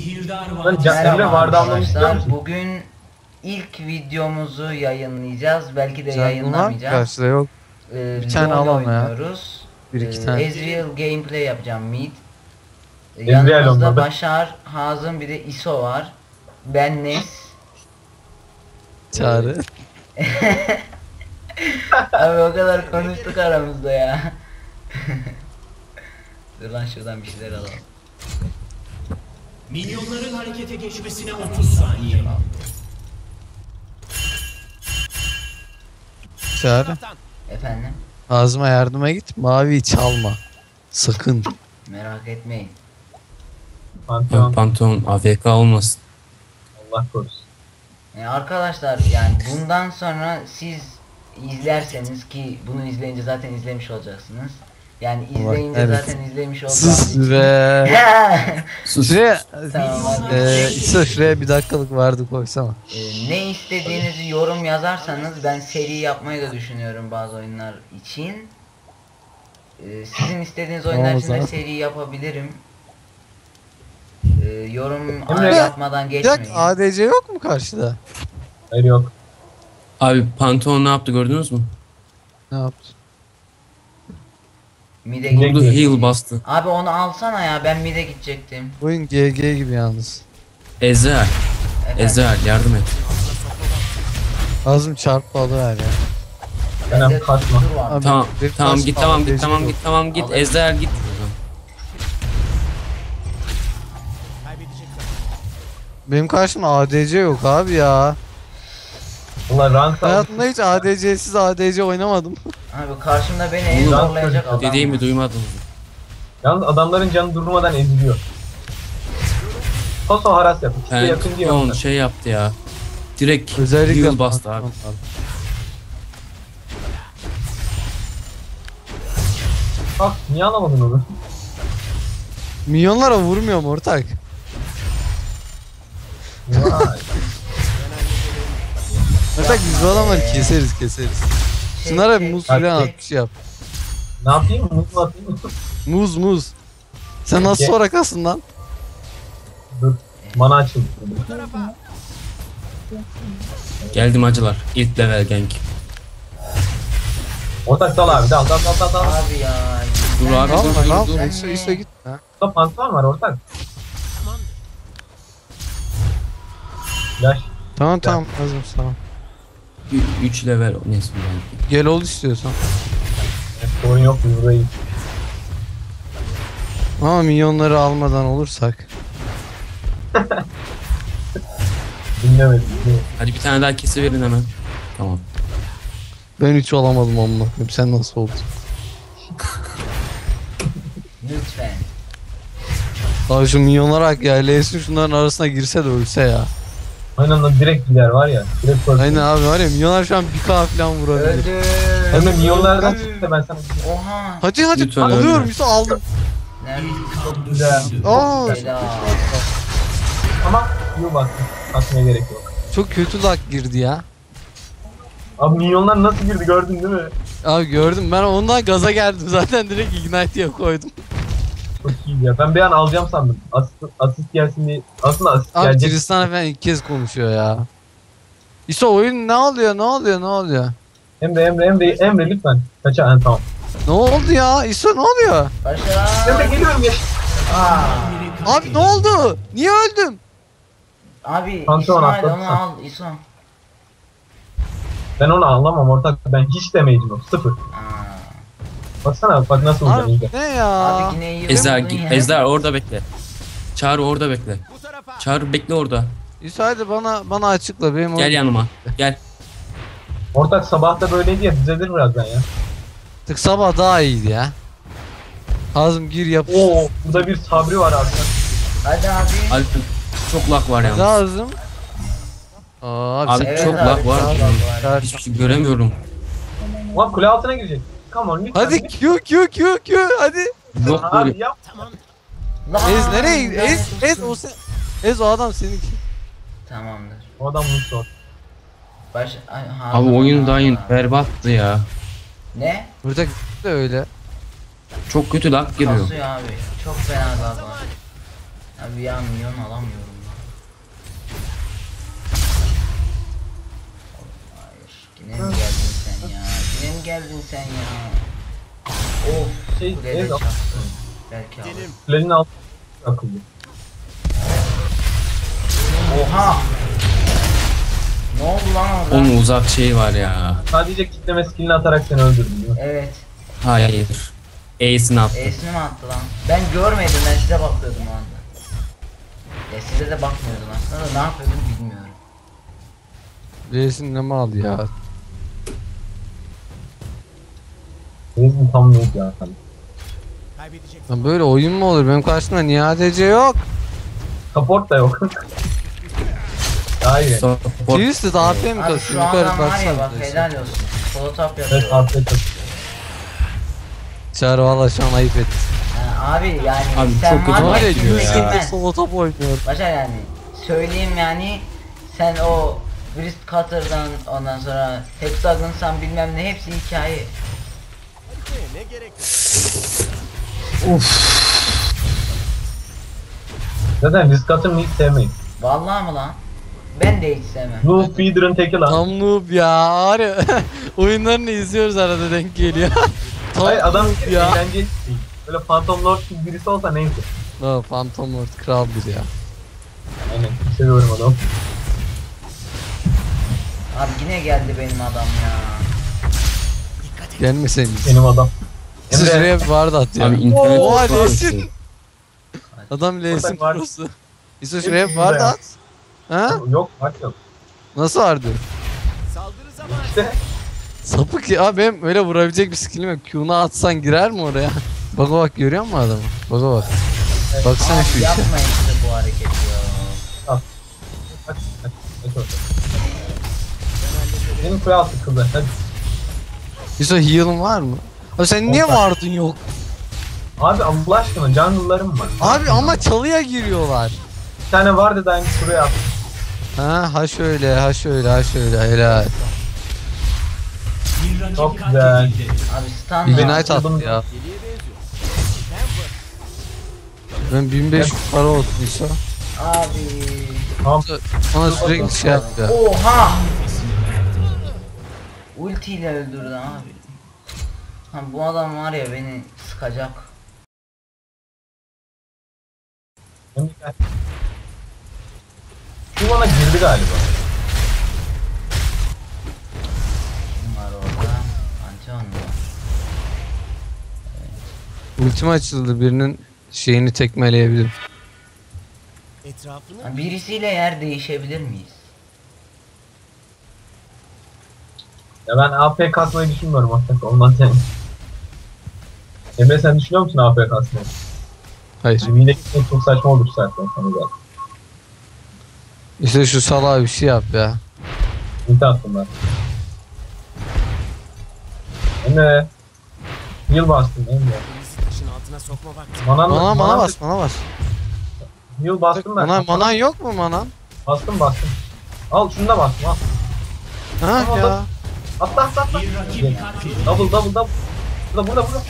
Sihirdar var. vardı anlamış biliyor arkadaşlar. musun? Bugün ilk videomuzu yayınlayacağız. Belki de Sen bunlar yayınlamayacağız. karşıda yok. Ee, Bir tane LoL al ama ya. Bir iki Ee, tane. Ezreal gameplay yapacağım mid. Ee, Yanımızda. Başar, Hazım bir de ISO var. Ben Nes. Çağrı. Abi o kadar konuştuk aramızda ya. Dur lan şuradan bir şeyler alalım. Minyonların harekete geçmesine 30 saniye. Çağrı. Efendim? Ağzıma yardıma git. Mavi çalma. Sakın. Merak etmeyin. Pantheon Pantolon AFK olmasın. Allah korusun. Yani E, arkadaşlar yani bundan sonra siz izlerseniz ki bunu izleyince zaten izlemiş olacaksınız. Yani izleyince evet. zaten izlemiş olacağınız Sus be. Sus. Şuraya, Tamam hadi. İso şuraya bir dakikalık vardı koysana. Ee, ne istediğinizi yorum yazarsanız ben seri yapmayı da düşünüyorum bazı oyunlar için. Ee, sizin istediğiniz oyunlar için de seri yapabilirim. Ee, yorum Emre- yapmadan geçmeyin. ADC yok mu karşıda? Hayır yok. Abi pantolon ne yaptı gördünüz mü? Ne yaptı? Mide Vurdu gidecektim. heal bastı. Abi onu alsana ya ben mide gidecektim. Oyun GG gibi yalnız. Ezel. Efendim? Ezel yardım et. Ağzım çarpı alıver ya. Ben Bende kaçma. dur var. Abi, Tamam bir tamam git tamam git tamam git tamam git. Alırım. Ezel git. Benim karşımda ADC yok abi ya. Allah rank. Hayatımda hiç ADC'siz ADC oynamadım. Abi karşımda beni en Ulan zorlayacak adam. Dediğimi duymadınız. Yalnız adamların canı durmadan eziliyor. Toso haras yap. İkisi de yakın diye. Onlar. şey yaptı ya. Direkt Özellikle heal bastı abi. Bak niye alamadın onu? Milyonlara vurmuyorum ortak. Vay. Ortak biz bu adamları keseriz keseriz. Şunlara şey, muz falan Taktik. at şey yap. ne yapayım? Mutlu atayım mı? Muz muz. Sen nasıl Ye- sorakasın lan? Dur. Mana açıldı. Geldim acılar. İlk level gank. Ortak dal abi dal dal dal dal dal. Abi ya. Dur abi Tamam dur dur tamam. dur. İso İso git. Burada pantolon var ortak. Yaş. Tamam tamam hazır tamam. 3 level neyse ben. Gel ol istiyorsan. Sorun yok biz burayı. Ama milyonları almadan olursak. Dinlemedim. dinlemedim. Hadi bir tane daha kesi verin hemen. Tamam. Ben hiç olamadım onunla. Sen nasıl oldun? Lütfen. Abi şu milyonlara hak ya. Lesin şunların arasına girse de ölse ya. Aynen lan direkt gider var ya. Direkt koy. Aynen abi var ya milyonlar şu an 1k falan vurabilir. Öldü. Hem de milyonlardan çıktı ben sana. Oha. Hadi hadi Lütfen alıyorum. İso aldım. Nerede? Güzel. Aa Helal. Ama yuh bak. Atmaya gerek yok. çok kötü lag girdi ya. Abi milyonlar nasıl girdi gördün değil mi? Abi gördüm ben ondan gaza geldim zaten direkt ignite'ye koydum. Çok iyi ya. Ben bir an alacağım sandım. Asist, asist gelsin diye. Aslında asist Abi gelecek. Tristan falan ilk kez konuşuyor ya. İso oyun ne oluyor ne oluyor ne oluyor? Emre Emre Emre Emre lütfen. Kaça ha, tamam. Ne oldu ya? İso ne oluyor? Başla. Emre geliyorum ya. Aa. Abi ne oldu? Niye öldüm? Abi Pantolon İsmail atlatsın. onu al İso. Ben onu anlamam ortak. Ben hiç damage'im yok. Sıfır. Aa. Baksana bak nasıl olacak Abi ne ya? Abi yine iyi ya. Orada bekle. Çağrı orada bekle. Çağrı bekle orada. Hadi bana bana açıkla benim Gel oyun yanıma. Gel. Ortak sabah da böyleydi ya düzelir birazdan ya. tık sabah daha iyiydi ya. Hazım gir yap. Oo burada bir sabri var abi. Hadi abi. Alp çok lag var yalnız. Hazım. Aa, abi, Abi sen- Evet çok abi, lag var. Hiçbir şey göremiyorum. Ulan kule altına girecek. Come on lütfen. Hadi Q Q Q Q hadi. Yok Abi böyle. yap. Ez nereye? Ez Ez o sen. Ez o adam seninki. Tamamdır. O adam bunu sor. Baş... Ay, Abi oyun Aa. dayın berbattı ya. Ne? Burada de öyle. Çok kötü lag giriyor. Kasıyor abi. Çok fena galiba. Abi ya milyon alamıyorum lan. Hayır. Yine mi geldin? Yine mi geldin sen ya? Of. Şey, Kulede evet, çaktım. Belki alır. Kulenin altı akıllı. Oha! Ne oldu lan orada? Onun uzak şey var ya. Sadece kitleme skillini atarak seni öldürdüm değil mi? Evet. Hayır. Ace'ini attı. E'sini mi attı lan? Ben görmedim ben size bakıyordum o anda. Ya size de bakmıyordum aslında da ne yapıyordum bilmiyorum. Reis'in ne mal ya. Rezin tam yok ya. Lan böyle oyun mu olur? Benim karşımda niye ADC yok? Support da yok. Daha iyi. Twisted AP mi Abi kasıyor? Yukarı anda var ya baksana. bak helal olsun. Folotop Evet yapıyor. artık Çağrı valla şu an ayıp etti. Ha, abi yani Abi sen çok kötü var Var ya. Twisted solo top oynuyor. Başa yani söyleyeyim yani sen o Wrist Cutter'dan ondan sonra Hexagon'san bilmem ne hepsi hikaye. Zaten risk atımı hiç sevmeyin. Vallahi mı lan? Ben de hiç sevmem. Noob Feeder'ın teki lan. Tam noob ya. Var ya. Oyunlarını izliyoruz arada denk geliyor. Tam Hayır adam ya. eğlenceli değil. Böyle Phantom Lord gibi birisi olsa neyse. Ha, Phantom Lord kral bir ya. Aynen. Seviyorum adam. Abi yine geldi benim adam ya. Gelmeseydiniz. Benim adam. Siz Emre. şuraya vardı at ya. Abi internet Oha kötü. Adam Orada var. İso şuraya vardı at. Ha? Yok bak yok. Nasıl vardı? İşte Sapık ya benim öyle vurabilecek bir skillim yok. Q'nu atsan girer mi oraya? Bak bak görüyor musun adamı? Bak bak. Baksana şu Abi işe. yapma işte bu hareketi ya. Aç, aç, aç orada. Benim kule altı. Hadi. İso heal'ın var mı? Abi sen niye vardın yok? Abi Allah aşkına jungle'larım var. Abi ama çalıya giriyorlar. Bir tane var dedi aynı şuraya at. Ha ha şöyle ha şöyle ha şöyle helal. Çok güzel. Abi stun Bir var. Ignite attı ya. Ben 1500 para olsun İso. Abi. Tamam. Sürekli şey yaptı ya. Oha! Ultiyle öldürdü abi. Ha, bu adam var ya beni sıkacak. Şu bana girdi galiba. Kim var orada? Pantheon mu? Ultim açıldı birinin şeyini tekmeleyebilirim. Ha, birisiyle yer değişebilir miyiz? Ya ben AP kasmayı düşünmüyorum aslında ondan yani. Emre sen düşünüyor musun AP kasmayı? Hayır. Cimri'yle gitmek çok saçma olur zaten sana zaten. İşte şu salağa bir şey yap ya. İnti aslında. Emre. Heal bastım Emre. Manan, Mana mana bas mana bas. Heal bastım ben. Mana manan yok mu manan? Bastım bastım. Al şunu da bastım al. Ha Tamam, ya. Atla atla atla. Double double double. Burada burada burada.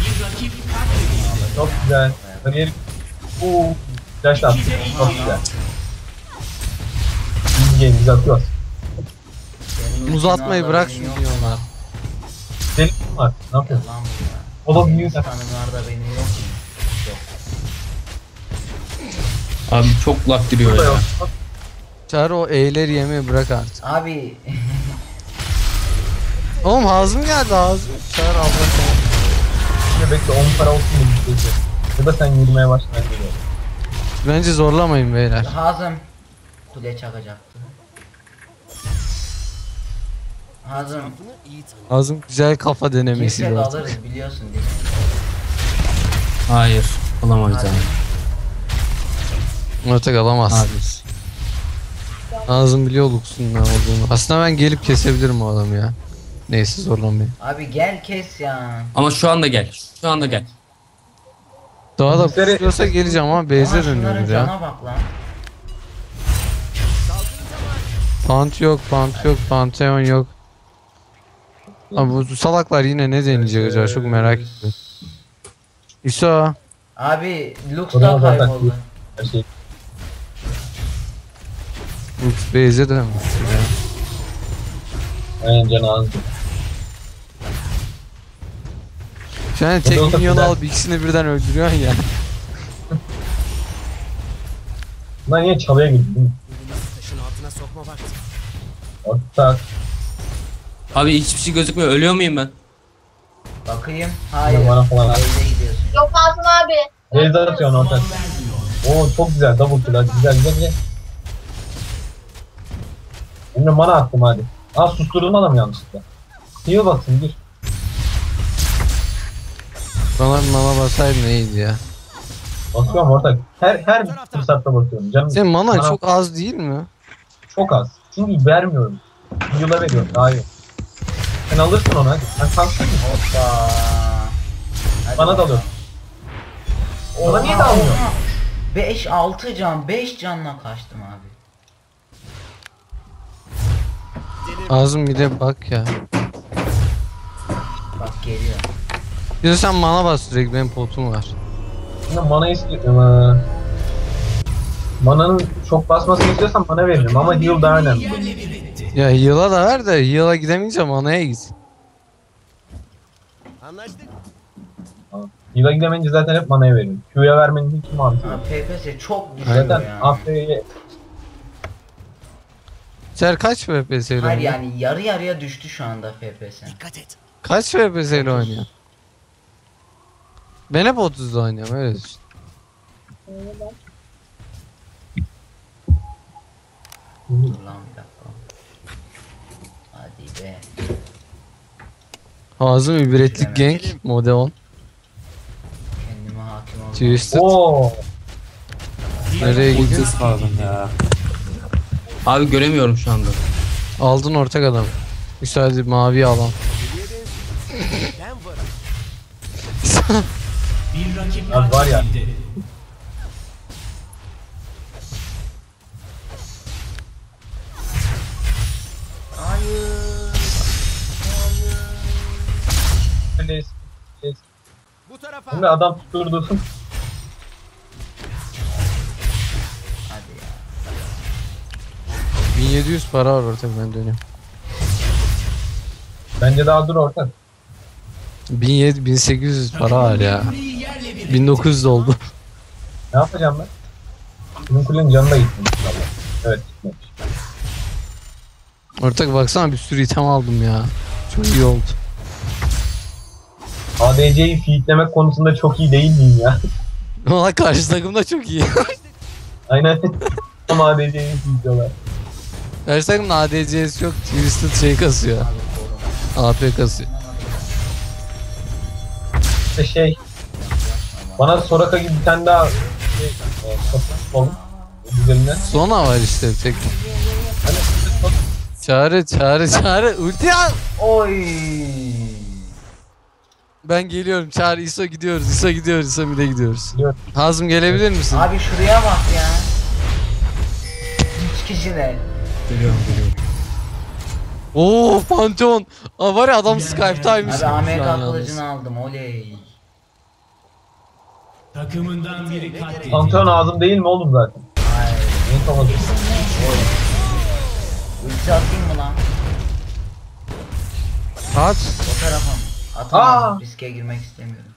Bir rakip katledildi. Çok güzel. Kariyer. Uuu. Flash attım. Çok güzel. Biz game biz atıyoruz. Senin Uzatmayı bırak benim diyorlar. Deli var. Ne yapıyorsun? Oğlum benim yok? Yok. Abi çok lag giriyor ya. Çağrı o E'leri yemeyi bırak artık. Abi Oğlum Hazım geldi Hazım. Çağrı abla sen. Şimdi bekle 10 para olsun bir şey. Ya da sen yürümeye başla ben geliyorum. Bence zorlamayın beyler. Hazım kule çakacaktı. Hazım Hazım güzel kafa denemesi. artık. alırız biliyorsun değil mi? Hayır. Olamayız Hadi. abi. Ortak alamazsın. Abi. Hazım biliyor Lux'un ne olduğunu. Aslında ben gelip kesebilirim o adamı ya. Neyse zorlamayın. Abi gel kes ya. Ama şu anda gel. Şu anda gel. Daha da Bizleri- pusuyorsa geleceğim ama Ama base'e şunların dönüyoruz ya. cana bak lan. Pant yok, pant yok, pantheon yok. Abi bu salaklar yine ne deneyecek acaba çok merak ediyorum. İso Abi Lux da bak, kayboldu. Her şey. Base'e dönmüş ya. Aynen canı az. Sen tek minyonu güzel. alıp ikisini birden öldürüyorsun ya. Bunlar niye çalıya gitti değil mi? Taşın altına sokma vakti. Orta Abi hiçbir şey gözükmüyor. Ölüyor muyum ben? Bakayım. Hayır. bana falan. Evde gidiyorsun. Yok Asım abi. Beyza atıyorsun orta. Oo çok güzel double kill hadi güzel güzel güzel. Şimdi mana attım hadi. Aa susturdum adamı yanlışlıkla. Heal basın gir. Bana mana basaydın iyiydi ya. Basıyorum ortak. Her her fırsatta basıyorum. Canım Senin mana Mana çok az değil mi? çok az. Çünkü vermiyorum. Heal'a veriyorum daha iyi. Sen alırsın onu hadi. Sen kalksın. Hoppa. Hadi Bana da bakalım. alıyor. Bana niye dalmıyor? 5 6 can 5 canla kaçtım abi. Ağzım bir de bak ya. Bak geliyor. De sen mana bas direkt benim potum var. Şimdi mana istiyorum. Ama... Mananın çok basmasını istiyorsan mana veririm ama heal daha önemli. Ya heal'a da ver de heal'a gidemeyince manaya git. Anlaştık. Heal'a gidemeyince zaten hep manaya veririm. Q'ya vermenin hiç mantığı Ha, yok. PPS çok düşüyor Zaten yani. AF'ye Ser kaç FPS ile Hayır oynuyor? yani yarı yarıya düştü şu anda FPS. Dikkat et. Kaç FPS ile oynuyor? Ben hep 30'da oynuyorum öyle düşün. Dur lan bir dakika. Hadi be. Ağzım ibretlik Bilemedim. gank mode 10. Kendime hakim olmam. Twisted. Oo. Nereye gidiyor? Lazım ya. Abi göremiyorum şu anda. Aldın ortak adam. Müsaade mavi alan. Abi var ya. Hayır. Please. Bu tarafa. Şimdi adam tutturdu. Hadi ya. 1700 para var ortak ben dönüyorum. Bence daha dur ortak. 1700 1800 para var ya. Kuleyi yerle bir 1900 oldu. Ne yapacağım ben? Bizim kulenin canına gittim. inşallah. Evet gitmemiş. Ortak baksana bir sürü item aldım ya. Çok iyi oldu. ADC'yi feedlemek konusunda çok iyi değil miyim ya? Valla karşı takım da çok iyi. Aynen. Ama ADC'yi feedliyorlar. karşı takımın ADC'si yok. Twisted şey kasıyor. AP kasıyor. İşte şey. Bana Soraka gibi bir tane daha şey, e. Güzelinden. Sona var işte tek. Hani Çağrı çağrı çağrı ulti al. Oy. Ben geliyorum çağrı ISO gidiyoruz ISO gidiyoruz ISO mid'e gidiyoruz. Gidiyorum. Hazım gelebilir misin? Abi şuraya bak ya. Üç kişiler. Geliyorum geliyorum. Oo Pantheon. Aa, var ya adam Skype'taymış. Abi yalnız. kılıcını aldım oley. Takımından biri katledildi. Pantheon ağzım değil mi oğlum zaten? Hayır. Neyi kafası? Ulti atayım mı lan? At. O tarafa mı? Atamam. Aa! Riske girmek istemiyorum.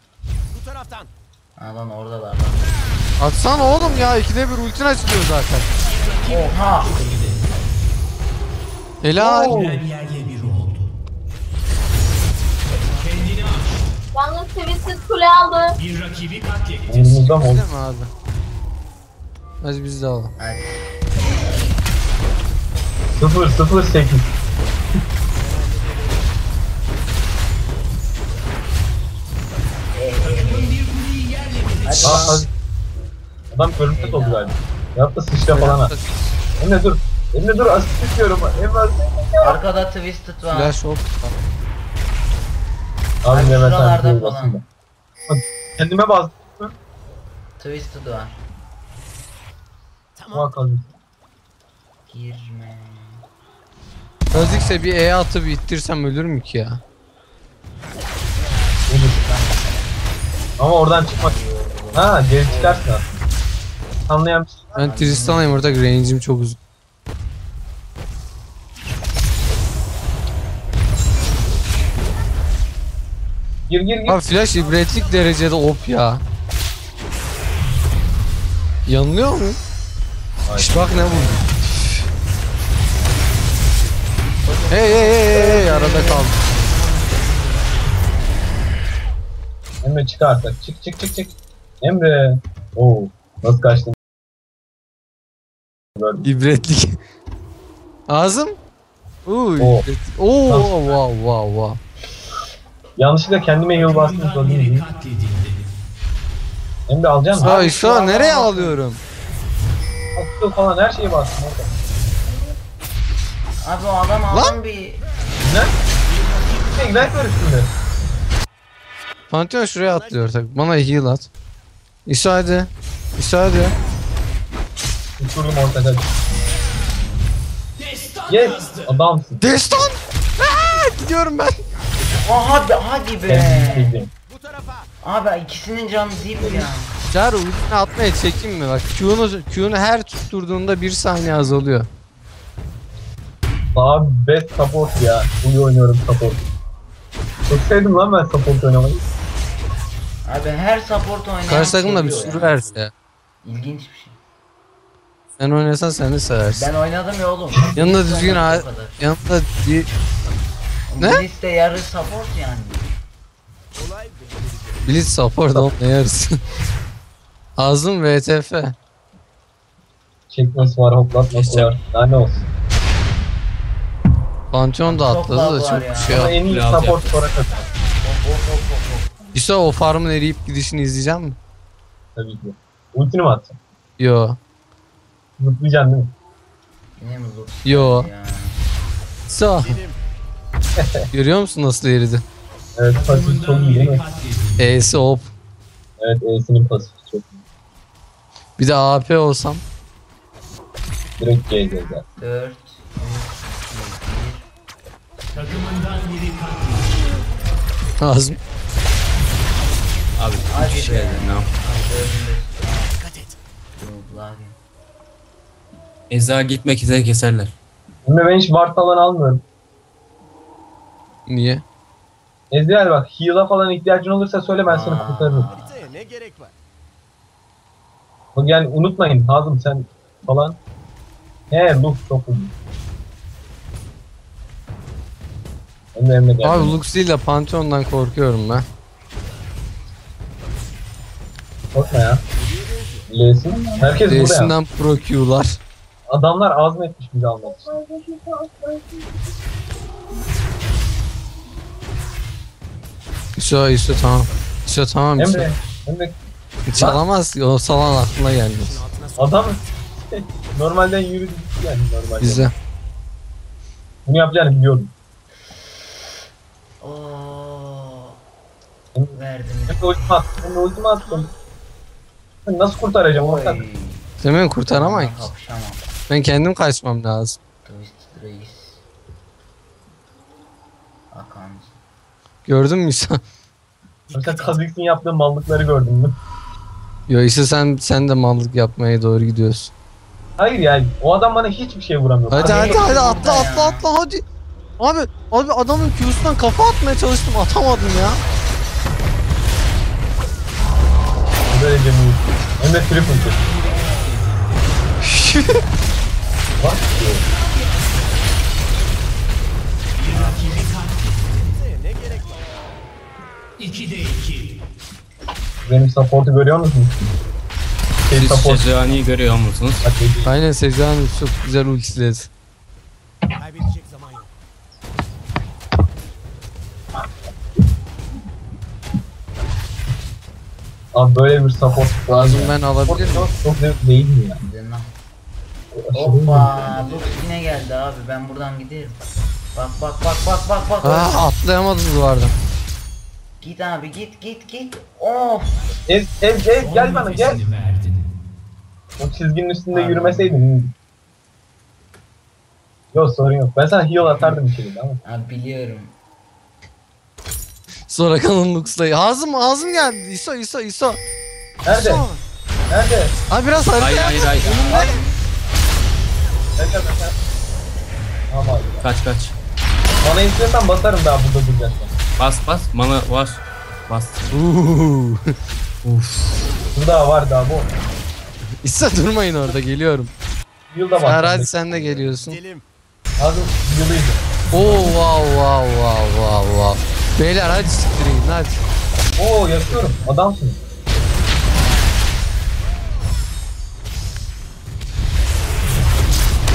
Bu taraftan. Ha lan oradalar lan. Atsana oğlum ya ikide bir ultin açılıyor zaten. Oha. Helal. Oo. Yalnız Twisted kule aldı. Bir rakibi katletti. Umurumuzda mı Değil mi abi? Hadi biz de alalım. Hadi. 0 0 8. Hadi Aa, hadi. Adam görünmez oldu galiba. Ya da sıçra falan ha. Emre dur. Emre dur asist istiyorum. Emre asist. Arkada Twisted var. Flash hop. Abi Abi Mehmet şuralarda abi falan. basın da. Bak, Kendime bastım. Twisted var. Tamam. Ama kaldım. Girme. Özükse bir E atıp ittirsem ölür mü ki ya? Olur. Ama oradan çıkmak. Ha geri aslında. anlayan şey? Ben Tristan'layım orada range'im çok uzun. Gir gir gir. Abi flash ibretlik derecede op ya. Yanılıyor mu? İşte bak ne vurdu. Hey hey hey hey hey arada kaldı. Emre çık artık. Çık çık çık çık. Emre. Oo. Nasıl kaçtın? İbretlik. Ağzım. Uuu Oo. ibretlik. Oo wow wow wow. Yanlışlıkla kendime heal bastım. Mü? katledildi. Emre alacaksın. Sağ sağ nereye alıyorum? Akıl falan her şeye bastım. orada. Abi o adam aldım bir... Güzel. Ne güzel karıştırdı. Pantheon şuraya atlıyor tak. Bana heal at. İso hadi. İso hadi. Uçurdum ortada. Yes. Adamsın. Destan! Aa, gidiyorum ben. Aa hadi hadi be. Abi ikisinin canı değil ya. Çağrı ultini atmaya çekeyim mi? Bak Q'nu Q'nu her tutturduğunda bir saniye azalıyor. Abi best support ya. Uyu oynuyorum support. Çok sevdim lan ben support oynamayı. Abi her support oynayan Karşı takım da bir sürü ya. verse ya. İlginç bir şey. Sen oynasan sen de seversin. Ben oynadım ya oğlum. Yanında düzgün kadar. Yanında bir Ne? Bu liste yarı support yani. Blitz support on ne yarısı. Ağzım VTF. Çekmesi var, hoplatması var. Daha ne olsun. Pantheon da Çok atladı da lag var çok ya. şey Ama yap. en iyi Rahat support yaptı. sonra kazan. Hop hop hop hop hop. İso o farmın eriyip gidişini izleyecek mi? Tabii ki. Ultini mi atacaksın? Yo. Zıplayacaksın değil mi? Yine mi zor? Yo. Ya. İso. Görüyor musun nasıl eridi? Evet pasif çok iyi değil mi? E'si hop. Evet E'sinin pasifi çok iyi. Bir de AP olsam. Direkt G zaten. 4 Takımından biri. Abi kişi be. geldi. Et. Eza gitmek üzere keserler. Şimdi ben hiç Ward falan almıyorum. Niye? Ezreal bak heal'a falan ihtiyacın olursa söyle ben seni kurtarırım. Haritaya ne gerek var? Bak yani unutmayın Hazım sen falan. He Lux çok iyi. Emre Emre geldi. Abi Lux değil de Pantheon'dan korkuyorum ben. Korkma ya. L'sin. Herkes burada ya. D'sinden pro Q'lar. Adamlar azmetmiş bizi almak için. İso İso tamam. İso tamam İso. Emre, Emre Çalamaz ki o salan aklına gelmez. Adam normalden yürüdü yani normalde. Bizde. Bunu yapacağını biliyordum. Oo. Verdim. Emre ultimi attım. Emre ultimi attım. Ben Nasıl kurtaracağım ortak? Demin kurtaramayız. Kapışamam. Ben kendim kaçmam lazım. Reis. Gördün mü İso? Mesela Kha'Zix'in yaptığı mallıkları gördün mü? Yo İso sen sen de mallık yapmaya doğru gidiyorsun. Hayır yani o adam bana hiçbir şey vuramıyor. Hadi Abi, hadi hadi atla burada atla ya. atla hadi. Abi abi adamın Q'sundan kafa atmaya çalıştım atamadım ya. Böylece mi? Emre triple kill. Bak. Benim support'u görüyor musun? Şey Siz support. Şezani'yi görüyor musunuz? Dedi. Aynen Sejan çok güzel ultiledi. Abi böyle bir support Lazım ben alabilir miyim? Çok, çok zevk değil mi ya? Aşırı Hoppa. Lux yine geldi abi. Ben buradan giderim. Bak bak bak bak bak bak. Ah atlayamadım duvardan. Git abi git git git. Of. Ez, ez, ez, gel bana gel. O çizginin üstünde Pardon. yürümeseydin. Yok sorun yok. Ben sana heal atardım kere ama. Abi biliyorum. Sonra kanın Lux'la. Ağzım ağzım geldi. İso İso İso. Nerede? İso. Nerede? Abi biraz Hayır harita hayır hayır. Gel gel gel. Tamam abi. Kaç kaç. Bana istiyorsan basarım daha burada duracaksın. Bas bas. Mana var. Bas. Uuu. Burada var daha bu. İsa durmayın orada geliyorum. Yılda bak. hadi sen de geliyorsun. Gidelim. Az yılıydı. Oo wow wow wow wow wow. Beyler hadi siktirin hadi. Oo yaşıyorum. Adamsın.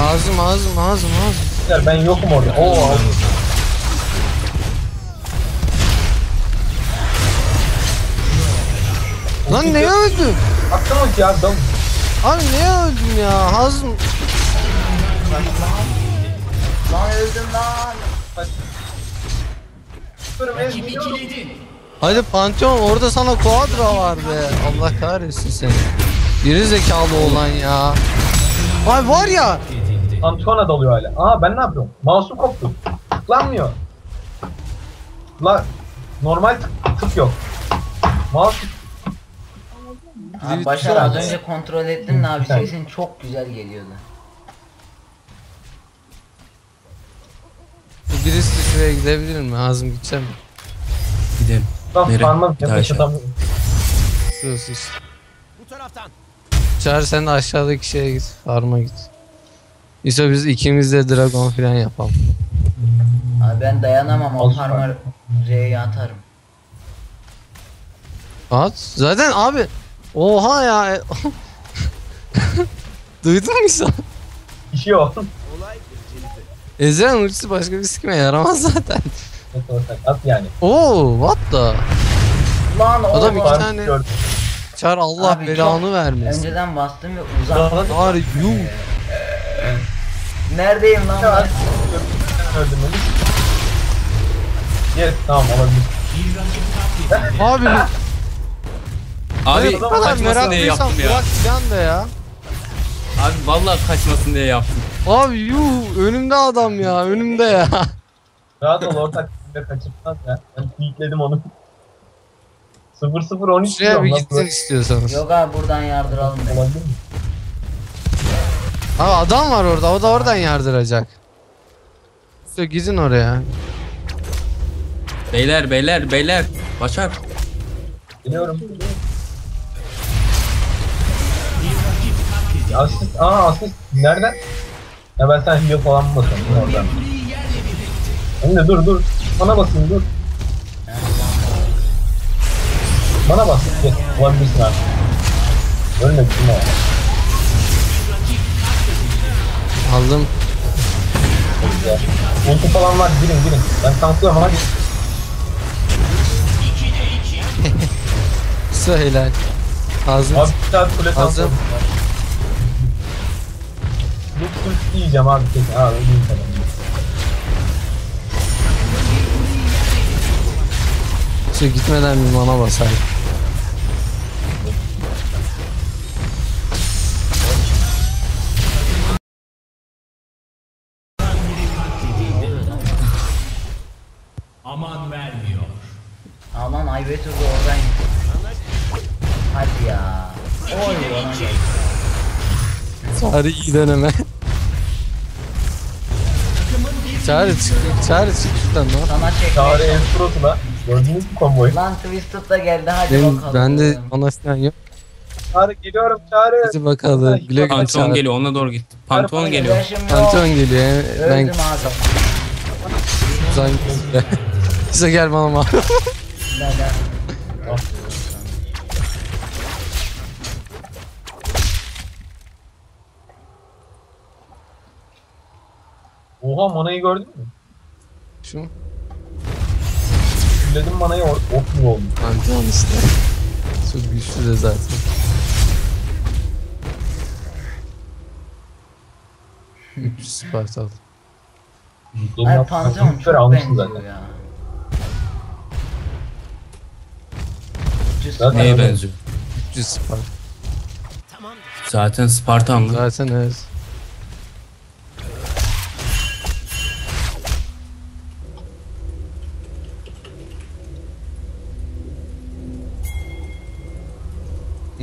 Ağzım ağzım ağzım ağzım. Ben yokum orada. Oo aldım. Lan neye öldüm? Attım ulti ya. Dam. Abi neye öldüm ya? Ağzım. Lan öldüm lan. Hadi Pantheon orada sana Quadra var be. Allah kahretsin seni. Geri zekalı olan ya. Ay var ya. Antona dalıyor hala. Aa ben ne yapıyorum? Mouse'um koptu. Tıklanmıyor. La normal tık, tık yok. Mouse Abi Başar az önce kontrol ettim de abi sesin çok güzel geliyordu. Birisi de şuraya gidebilir mi? Ağzım gideceğim. Gidelim. Lan Nereye? parmak Bir daha yapış aşağı. adamı. Şurası işte. Bu taraftan. Çağır sen de aşağıdaki şeye git. Farma git. İso biz ikimiz de dragon falan yapalım. Abi ben dayanamam o parma R'ye atarım. At. Zaten abi. Oha ya. Duydun mu sen? İşi o. Olay gecikti. Ezreal ultisi başka bir sikime yaramaz zaten. At yani. Oo what the? Lan Adam iki tane- gördüm. Çağır Allah Abi belanı çok- vermesin. Önceden bastım ve uzak. Çağır yuh. Neredeyim lan ben? öldüm öldüm. Yes tamam olabilir. Abi Abi kaçmasın diye yaptım ya. bırak can da ya. Abi vallahi kaçmasın diye yaptım. Abi yuh önümde adam ya önümde ya. Rahat ol ortak. Bir de kaçırtmaz ya. Ben tweetledim onu. 0-0-13 Şuraya diyorum. bir Nasıl gitsin istiyorsanız. Yok abi buradan yardıralım olabilir mi? Abi adam var orada o da oradan yardıracak. İşte gidin oraya. Beyler beyler beyler. Başar. Biliyorum. Asist, aa asist nereden? Ya ben sen heal falan mı basıyorum oradan? Emre dur dur. Bana basayım dur. Bana bas. Yes, olabilirsin abi. Ölme bizim o. Aldım. Güzel. Ulti falan var girin girin. Ben tanklıyorum hadi. Helal. Ağzım. Abi bir saat kule tanklıyorum. Lut lut yiyeceğim abi kesin. Abi ödeyim sana. İşte gitmeden bir mana basayım. Aman vermiyor. Aman Aybetur da oradan Hadi ya. Oy lan. Çağrı iyi deneme. Çağrı çık, çağrı çık şuradan lan. Sana çekmek. Çağrı Enstros'u la. Gördünüz mü komboyu? Lan Twisted da geldi hadi Benim, bakalım. bende mana falan yok. Çağrı geliyorum Çağrı. Hadi bakalım. Güle güle Pantolon Çağrı. geliyor ona doğru git. Pantolon geliyor. Yaşım yok. Pantheon geliyor. Ben Öldüm abi. uzan Size gel bana ma. Oha manayı gördün mü? Şu Fulledim manayı or ok gibi oldu. Pantheon işte. Çok güçlü de zaten. Üç Spartalı. Benim Ay Pantheon çok benziyor zaten. ya. Zaten Neye benziyor? 300 Sparta. Zaten Spartanlı. Zaten evet.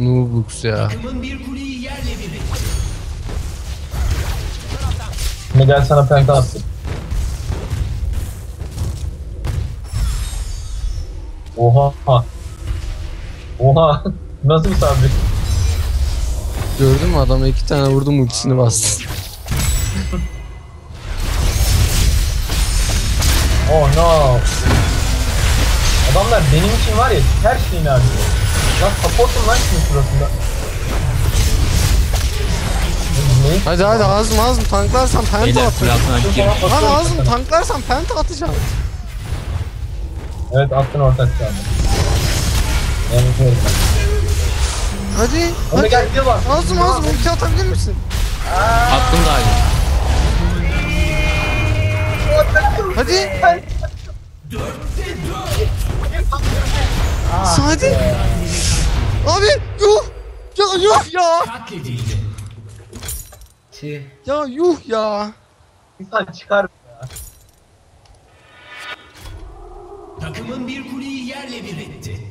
Nubux ya. Şimdi gel sana penta attım. Oha. Oha. Nasıl bir sabri? Gördün mü adama iki tane vurdum ultisini bastı. Oh no. Adamlar benim için var ya her şeyini harcıyor. Lan supportum lan şimdi sırasında. Neyi Hadi hadi Azm Azm tanklarsan penta Beyler atacağım. gir. Lan Azm tanklarsan penta atacağım. Evet attın ortak şu anda. Yani evet. Hadi. Onu Hadi. gel bak. Azm Azm ulti atabilir misin? Attım daha iyi. Hadi. Hadi. Abi yuh. Ya yuh ya. Tüh. Ya yuh ya. İnsan çıkar. Takımın bir kuleyi yerle bir etti.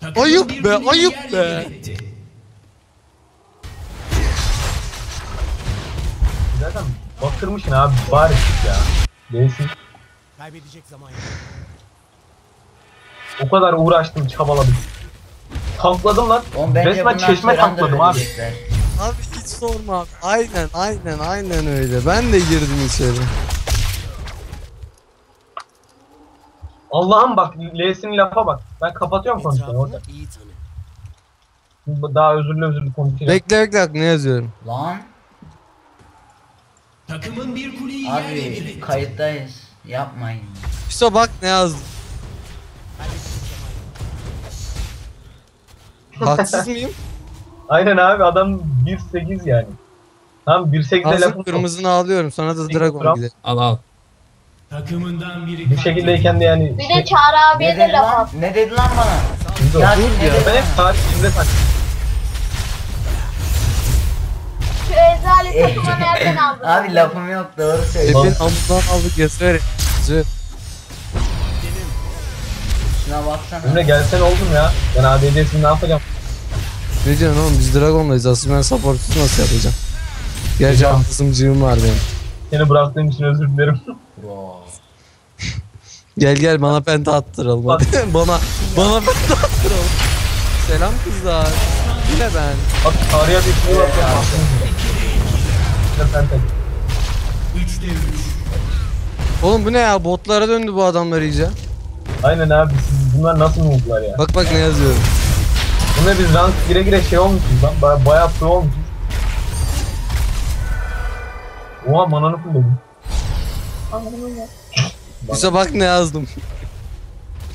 Takımın Ayıp bir be, ayıp be. Zaten batırmışsın abi bari ya. Değilsin. Kaybedecek zaman yok. O kadar uğraştım çabaladım. Tankladım lan. Oğlum bence Resmen çeşme da tankladım abi. Abi hiç sorma abi. Aynen aynen aynen öyle. Ben de girdim içeri. Allah'ım bak L'sinin lafa bak. Ben kapatıyorum konuşmayı orada. Etrafını iyi tanı. Daha özürlü özürlü konuşacağım. Bekle bekle bak ne yazıyorum. Lan Takımın bir kuleyi yerle bir abi etti. kayıttayız. Yapmayın. İşte bak ne yazdım. Haksız mıyım? Aynen abi adam 1.8 yani. Tam 1.8'de Azım lafım yok. kırmızını alıyorum. Sana da Dragon Gram. gidelim. Al al. Takımından biri Bu şekildeyken de yani Bir şey, de Çağrı abiye Ne de dedi laf lan? at. Ne dedi lan bana? Dur, Ya dur ne ya. dedi Ben hep tarih içinde tak. Şu eczali takımı nereden aldın? Abi lafım yok doğru söylüyor. Hepin amudan aldık yazıyor. Yazıyor. Şuna baksana. Emre gelsene oldum ya. Ben ADC'sini ne yapacağım? Ne diyorsun oğlum biz Dragon'dayız. Asıl ben supportsuz nasıl yapacağım? Gerçi antısımcığım var benim. Seni bıraktığım için özür dilerim. Gel gel bana penta attıralım hadi. bana bana penta attıralım. Selam kızlar. Yine ben. Bak tarihe bir şey var. Bir de sen tek. 3'te 3. Oğlum bu ne ya? Botlara döndü bu adamlar iyice. Aynen abi siz bunlar nasıl mutlular ya? Bak bak ne yazıyorum. Bunda biz rank gire gire şey olmuşuz lan. Baya, bayağı pro olmuşuz. Oha mananı kullandım. İşte bak ne yazdım.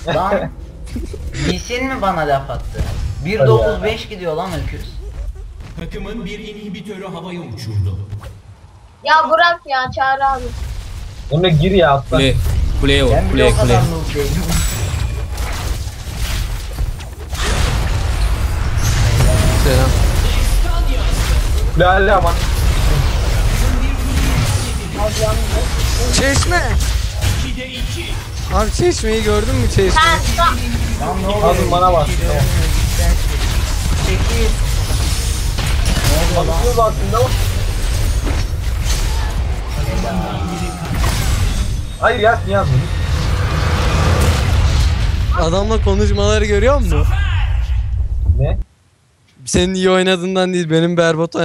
Lan. Bilsin mi bana laf attı? 1.95 gidiyor lan öküz. Takımın bir inhibitörü havaya uçurdu. Ya bırak ya Çağrı abi. Emre gir ya atla. Kule, kuleye vur. Ben bile Kuleye o kadar kuleye. noob değilim. Lale aman. Çeşme. 2'de 2. Abi çeşmeyi gördün mü çeşme? Ne oluyor? Abi bana bak. Çekil. Bakıyor baktığında o. Hayır ya niye yazmadın? Adamla konuşmaları görüyor musun? Ne? Senin iyi oynadığından değil benim berbat